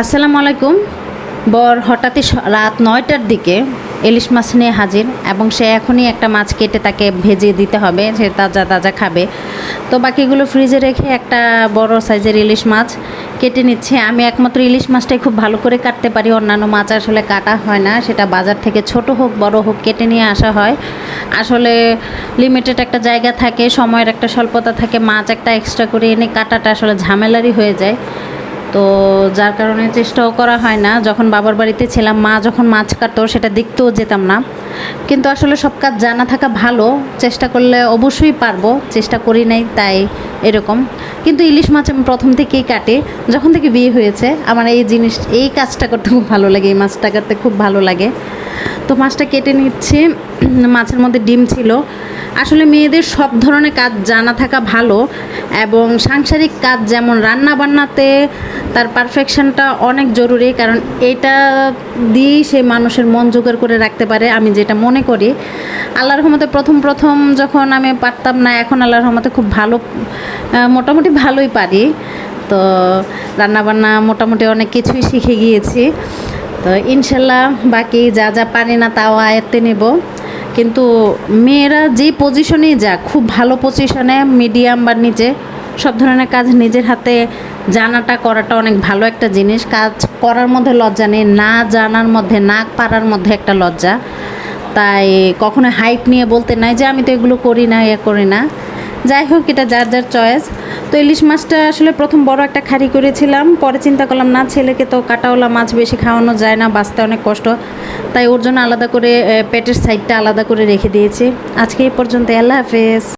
আসসালামু আলাইকুম। বর হঠাৎই রাত নয়টার দিকে ইলিশ মাছ নিয়ে হাজির এবং সে এখনই একটা মাছ কেটে তাকে ভেজে দিতে হবে, সে তাজা তাজা খাবে। তো বাকিগুলো ফ্রিজে রেখে একটা বড় সাইজের ইলিশ মাছ কেটে নিচ্ছে। আমি একমাত্র ইলিশ মাছটাই খুব ভালো করে কাটতে পারি, অন্যান্য মাছ আসলে কাটা হয় না, সেটা বাজার থেকে ছোট হোক, বড় হোক, কেটে নিয়ে আসা হয়। আসলে লিমিটেড একটা জায়গা থাকে, সময়ের একটা স্বল্পতা থাকে, মাছ একটা এক্সট্রা করে এনে কাটাটা আসলে ঝামেলারই হয়ে যায়। তো যার কারণে চেষ্টাও করা হয় না। যখন বাবার বাড়িতে ছিলাম, মা যখন মাছ কাটতো, সেটা দেখতেও যেতাম না। কিন্তু আসলে সব কাজ জানা থাকা ভালো। চেষ্টা করলে অবশ্যই পারব। চেষ্টা করি নাই, তাই এরকম। কিন্তু ইলিশ মাছ আমি প্রথম থেকেই কাটি। যখন থেকে বিয়ে হয়েছে, আমার এই জিনিস, এই কাজটা করতে খুব ভালো লাগে। এই মাছটা কাটতে খুব ভালো লাগে। তো মাছটা কেটে নিচ্ছে। মাছের মধ্যে ডিম ছিল। আসলে মেয়েদের সব ধরনের কাজ জানা থাকা ভালো এবং সাংসারিক কাজ যেমন রান্না বান্নাতে তার পারফেকশনটা অনেক জরুরি কারণ এটা দিয়েই সে মানুষের মন জোগাড় করে রাখতে পারে, আমি যেটা মনে করি। আল্লাহর রহমতে প্রথম প্রথম যখন আমি পারতাম না, এখন আল্লাহর রহমতে খুব ভালো মোটামুটি ভালোই পারি। তো রান্নাবান্না মোটামুটি অনেক কিছুই শিখে গিয়েছি। তো ইনশাল্লাহ বাকি যা যা পারি না তাও আয়ত্তে নেব। কিন্তু মেয়েরা যে পজিশনেই যাক, খুব ভালো পজিশনে মিডিয়াম বা নিচে, সব ধরনের কাজ নিজের হাতে জানাটা করাটা অনেক ভালো একটা জিনিস। কাজ করার মধ্যে লজ্জা নেই, না জানার মধ্যে, না পারার মধ্যে একটা লজ্জা। তাই কখনো হাইট নিয়ে বলতে নাই যে আমি তো এগুলো করি না, এ করি না। যাই হোক, এটা যার যার চয়েস তো ইলিশ মাছটা আসলে প্রথম বড় একটা খাড়ি করেছিলাম। পরে চিন্তা করলাম, না, ছেলেকে তো কাটাওয়ালা মাছ বেশি খাওয়ানো যায় না, বাঁচতে অনেক কষ্ট। তাই ওর জন্য আলাদা করে পেটের সাইডটা আলাদা করে রেখে দিয়েছি। আজকে এই পর্যন্ত আল্লাহ হাফেজ।